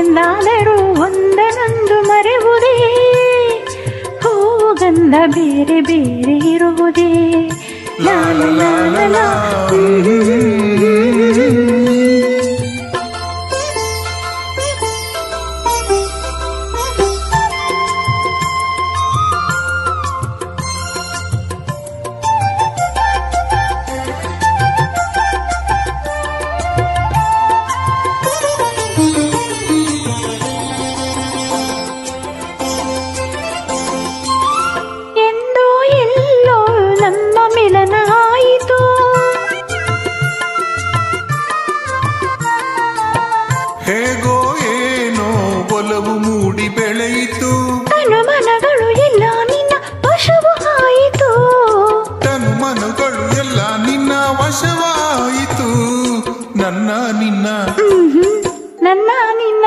ಎಂದಾದರೂ ಒಂದನೊಂದು ಮರೆವುದೇ ಹೂವು ಗಂಧ ಬೇರೆ ಬೇರೆ ಇರುವುದೇ ಲಾಲ ಲಾಲ ಲಾ ಹೇಗೋ ಏನೋ ಒಲವು ಮೂಡಿ ಬೆಳೆಯಿತು. ಅನುಮಾನಗಳು ಎಲ್ಲ ನಿನ್ನ ವಶವಾಯಿತು ಆಯಿತು. ತನು ಮನಗಳು ಎಲ್ಲ ನಿನ್ನ ವಶವಾಯಿತು. ನನ್ನ ನಿನ್ನ. ನನ್ನ ನಿನ್ನ.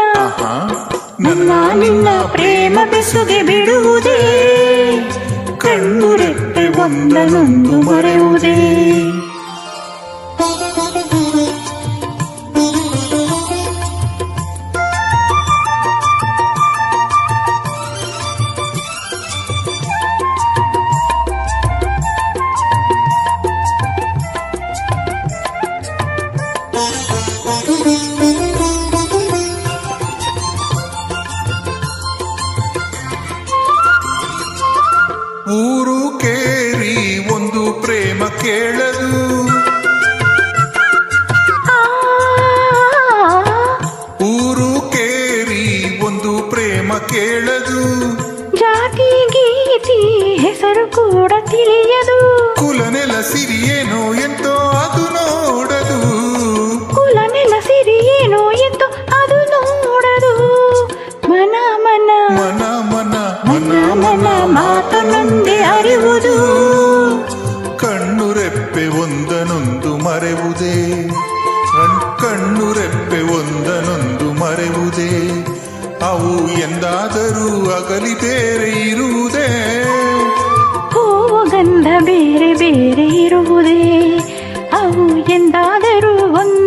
ನನ್ನ ನಿನ್ನ ಪ್ರೇಮ ಬೆಸುಗೆ ಬಿಡುವುದೇ. ಕಣ್ಣು ರೆಪ್ಪೆ ಒಂದನೊಂದು ಮರೆಯುವುದೇ. ಊರು ಕೇರಿ ಒಂದು ಪ್ರೇಮ ಕೇಳದು ಆ, ಊರು ಕೇರಿ ಒಂದು ಪ್ರೇಮ ಕೇಳದು ಜಾತಿ ಗೀತಿ ಹೆಸರು ಕೂಡ ತಿಳಿಯದು ಒಂದನೊಂದು ಮರೆವುದೇ ಅವು ಎಂದಾದರೂ ಅಗಲಿ ಬೇರೆ ಇರುವುದೇ ಹೂವು ಗಂಧ ಬೇರೆ ಬೇರೆ ಇರುವುದೇ ಅವು ಎಂದಾದರೂ ಒಂದನೊಂದು